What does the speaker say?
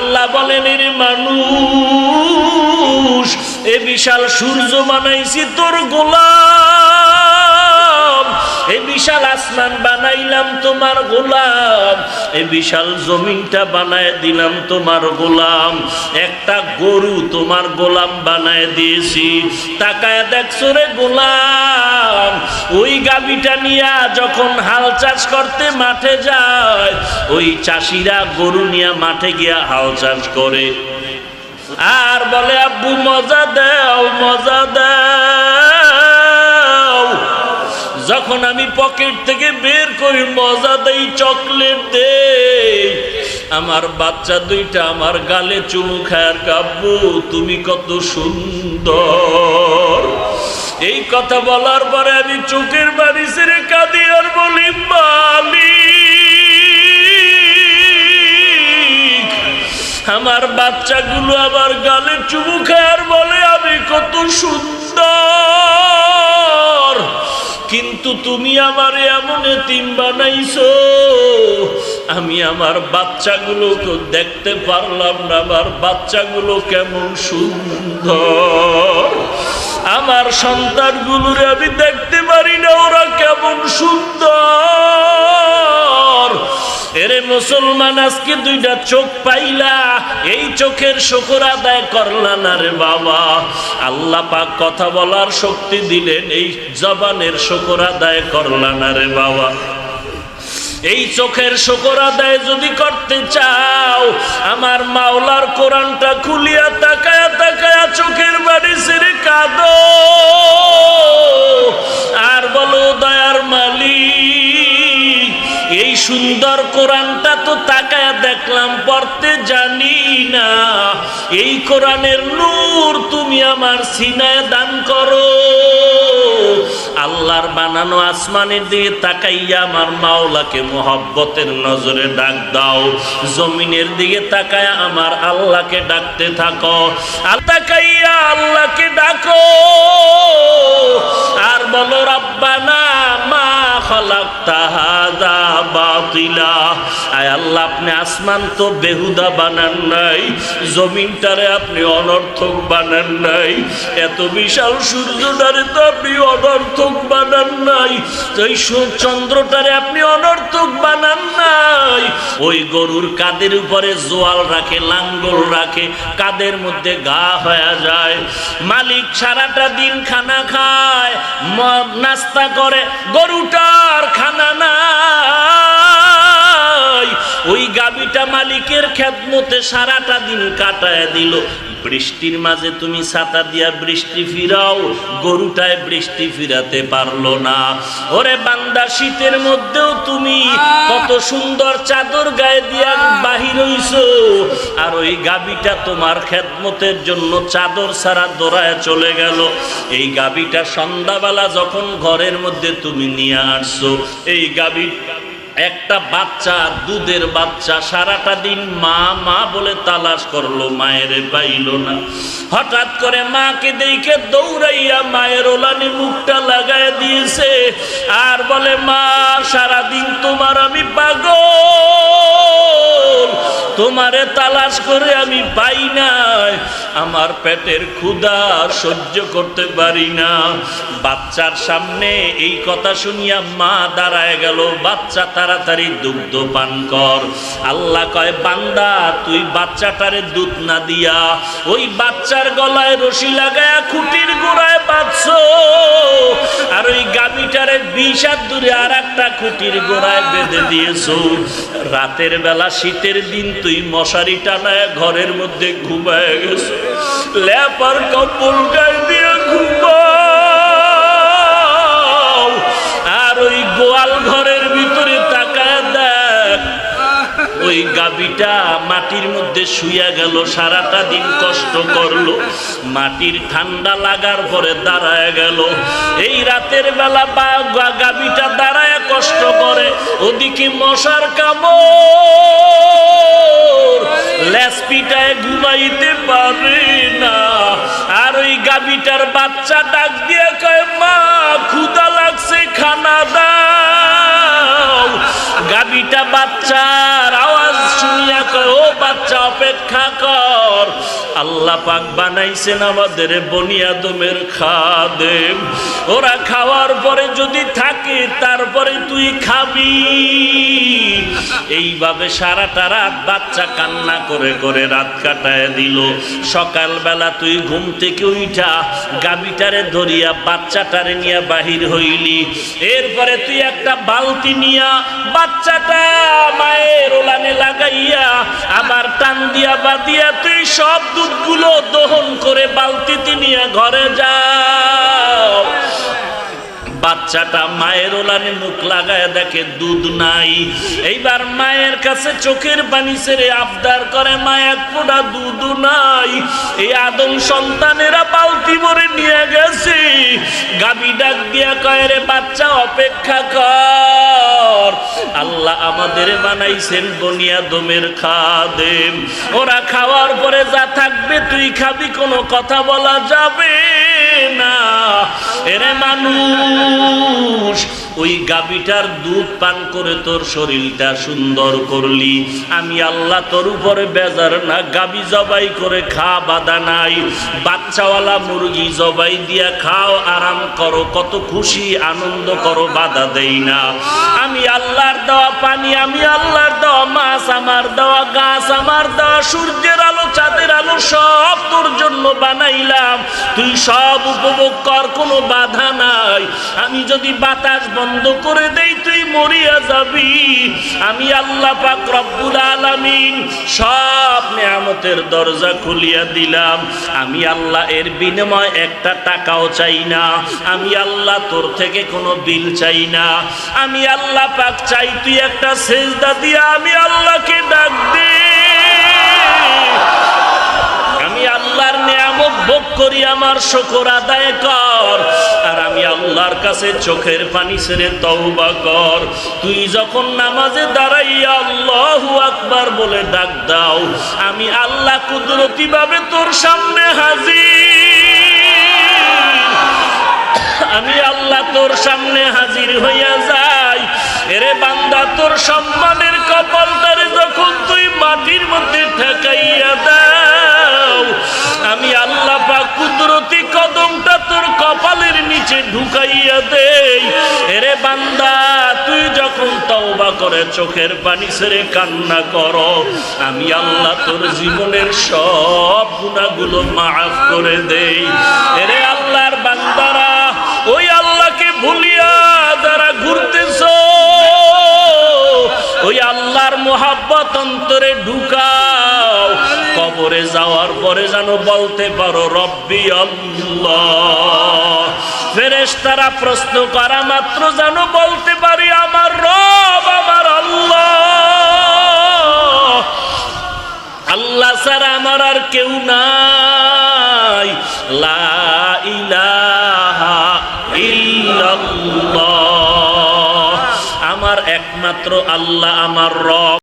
আল্লাহ বলেন এর মানুষ এ বিশাল সূর্য বানাইছি তোর গোলাম। এ বিশাল আসমান বানাইলাম তোমার গোলাম। এ বিশাল জমিনটা বানায় দিলাম তোমার গোলাম। একটা গরু তোমার গোলাম বানায় দিয়েছি। তাকায় দেখছ রে গোলাম, ওই গাবিটা নিয়া যখন হাল চাষ করতে মাঠে যায়, ওই চাষিরা গরু নিয়ে মাঠে গিয়া হাল চাষ করে। আর বলে, আব্বু, মজা দাও মজা দাও। যখন আমি পকেট থেকে বের করি, মজা দেই, চকলেট দেই। আমার বাচ্চা দুইটা, আমার গালে চুমু খায়ার কাব্বু, তুমি কত সুন্দর। এই কথা বলার পরে আমি চোখের বাড়ি ছেড়ে কাঁদি আর বলি, মালিক, আমার বাচ্চাগুলো আবার গালে চুমু খায় আর বলে, আমি কত সুন্দর। কিন্তু তুমি আমার এমন এতিম বানাইছো। আমি আমার বাচ্চাগুলোকে দেখতে পারলাম না, আমার বাচ্চাগুলো কেমন সুন্দর। আমার সন্তানগুলোরে আমি দেখতে পারি না, ওরা কেমন সুন্দর। এরে মুসলমান, আজকে দুইটা চোখ পাইলা। এই চোখের শকর আদায় করলা না রে বাবা। আল্লাহ পাক কথা বলার শক্তি দিলেন, এই জবানের শকর আদায় করলা না রে বাবা। এই চোখের শকর আদায় যদি করতে চাও, আমার মাওলার কোরআনটা খুলিয়া তাকায়া তাকায়া চোখের বাড়ি ছেড়ে কাঁদো। এই কোরআনের নূর তুমি আমার সিনায় দান করো। আল্লাহর বানানো আসমানের দিকে তাকাইয়া আমার মাওলাকে মোহব্বতের নজরে ডাক দাও। জমিনের দিকে তাকায়া আমার আল্লাহকে ডাকতে থাকো। আর তাকাইয়া আল্লাহকে ডাকো। আর বলো, রাব্বানা মা খলাকতা হাদা আপনি আসমান তো বেহুদা বানান নাই, জমিনটারে আপনি অনর্থক বানান নাই। এত বিশাল সূর্যটারে তো আপনি অনর্থক বানান নাই ওই চন্দ্রটারে আপনি অনর্থক বানান নাই। ওই গরুর কাদের উপরে জোয়াল রাখে, লাঙ্গল রাখে, কাদের মধ্যে গা হয়ে যায়। মালিক সারাটা দিন খানা খায় নাস্তা করে, গরুটার মালিকের খেদমতে সারাটা দিন কাটায় দিল। বৃষ্টির মাঝে তুমি ছাতা দিয়া বৃষ্টি ফিরাও, গরুটায় বৃষ্টি ফিরাতে পারল না। ওরে বান্দা, শীতের মধ্যেও তুমি কত সুন্দর চাদর গায়ে দিয়া বাহির হইছো, আর ওই গাবিটা তোমার খেদমতের জন্য চাদর ছাড়া দৌড়ায় চলে গেল। এই গাবিটা সন্ধ্যাবেলা যখন ঘরের মধ্যে তুমি নিয়ে আসছো, এই গাবি একটা বাচ্চা দুধের বাচ্চা, সারাটা দিন মা মা বলে তালাশ করল, মায়ের পাইল না। হঠাৎ করে মাকে দেখে দৌড়াইয়া মায়ের ওলানি মুখটা লাগায় দিয়েছে আর বলে, মা, সারাদিন তোমার আমি পাগল। তোমারে তালাশ করে আমি পাই নাই। আমার পেটের ক্ষুধা সহ্য করতে পারি না। বাচ্চার সামনে এই কথা শুনিয়া মা দাঁড়ায় গেল। বাচ্চা তাড়াতাড়ি দুগ্ধ পান কর। আল্লাহ কয়, বান্দা, তুই বাচ্চাটারে দুধ না দিয়া ওই বাচ্চার গলায় রশি লাগায়া খুঁটির গোড়ায় বাঁধছ। আর ওই গাবিটারে বিষ হাত দূরে আর একটা খুঁটির গোড়ায় বেঁধে দিয়েছ। রাতের বেলা শীতের দিন তুই মশারি টানায় ঘরের মধ্যে ঘুমায় গেছো। ল্যাপার কম্বল গায়ে দিয়ে ঘুমাও। আর ওই গোয়াল ঘরের ওই গাবিটা মাটির মধ্যে শুইয়া গেল, সারাটা দিন কষ্ট করল। মাটির ঠান্ডা লাগার পরে দাঁড়ায় গেল। এই রাতের বেলা বা গাবিটা দাঁড়ায় কষ্ট করে। ওদিকে মশার কামড়। ল্যাসপিটায় ঘুমাইতে পারে না। আর ওই গাবিটার বাচ্চা ডাক দিয়ে কয়, মা ক্ষুদা লাগছে, খানা দাও। গাবিটা বাচ্চার আওয়াজ শুনিয়া কর ও বাচ্চা অপেক্ষা কর। আল্লাহ পাক বানাইছেন আমাদের বনিয়াদমের খাদেম। ওরা খাওয়ার পরে যদি থাকে, তারপরে তুই খাবি। এইভাবে সারাটা রাত বাচ্চা কান্না করে করে রাত কাটায় দিল। সকালবেলা তুই ঘুম থেকে উঠা গাবিটারে ধরিয়া, বাচ্চাটারে নিয়ে বাহির হইলি। এরপরে তুই একটা বালতি নিয়া বাচ্চাটা মায়ের ওলানে লাগাইয়া আবার টান দিয়া বাদিয়া তুই সব দুধগুলো দহন করে বালতিতে নিয়ে ঘরে যাও। বাচ্চাটা মায়ের ওলানে মুখ লাগায় দেখে, দুধ নাই। এইবার মায়ের কাছে চোখের পানি ছেড়ে আবদার করে মায়ের ফোটা দুধ নাই। এই আদম সন্তানেরা বালতি ভরে নিয়ে গেছে। গাবি ডাক দিয়া কয়, রে বাচ্চা, অপেক্ষা কর। আল্লাহ আমাদের বানাইছেন বনিয়াদমের খাদেম। ওরা খাওয়ার পরে যা থাকবে তুই খাবি, কোনো কথা বলা যাবে না। এরে মানুষ ওই গাবিটার দুধ পান করে তোর শরীরটা সুন্দর করলি। আমি আল্লাহ তোর উপরে বেজার না গাবি জবাই করে খা, বাধা নাই। বাচ্চাওয়ালা মুরগি জবাই দিয়া খাও, আরাম করো, কত খুশি, আনন্দ করো, বাধা দেই না। আমি আল্লাহর দেওয়া পানি, আমি আল্লাহর দেওয়া মাছ, আমার দেওয়া গাছ, আমার দেওয়া সূর্যের আলো, চাঁদের আলো, সব তোর জন্য বানাইলাম। তুই সব উপভোগ কর, কোনো বাধা নাই। আমি যদি বাতাস বন্ধ করে দেই, তুই মরিয়া যাবি। আমি আল্লাহ পাক রব্বুল আলামিন সব নিয়ামতের দরজা খুলিয়া দিলাম। আমি আল্লাহ এর বিনিময় একটা টাকাও চাই না। আমি আল্লাহ তোর থেকে কোনো বিল চাই না। আমি আল্লাহ পাক চাই, তুই একটা সেজদা দিয়া আমি আল্লাহকে ডাক দে। ভোগ করি, আমার শকর আদায় কর। আর আমি আল্লাহর কাছে চোখের পানি ছেড়ে তওবা কর। তুই যখন নামাজে দাঁড়াইয়া আল্লাহ আকবার বলে ডাক দাও, আমি আল্লাহ কুদরতি ভাবে তোর সামনে হাজির। আমি আল্লাহ তোর সামনে হাজির হইয়া যাই। এরে বান্দা, তোর সম্মানের কপালটারে যখন তুই মাটির মধ্যে ঠেকাইয়া দাও আমি আল্লাহ পাক কুদরতি কদমটা তোর কপালের নিচে ঢুকাইয়া দেই। এরে বান্দা, তুই যখন তওবা করে চোখের পানি ছেড়ে কান্না কর, আমি আল্লাহ তোর জীবনের সব গুণাগুলো মাফ করে দেই। এরে আল্লাহর বান্দারা, ওই আল্লাহকে ভুলিয়া যারা ঘুরতেছ, ওই আল্লাহর মোহাব্বত অন্তরে ঢুকাও। কবরে যাওয়ার পরে যেন বলতে পারো, রব্বি ফেরেশ তারা প্রশ্ন করা মাত্র যেন বলতে পারি, আমার রব, আমার আল্লাহ। আল্লাহ ছাড়া আমার আর কেউ নাই। লা ইলাহা ইল্লাল্লাহ। আমার একমাত্র আল্লাহ, আমার রব।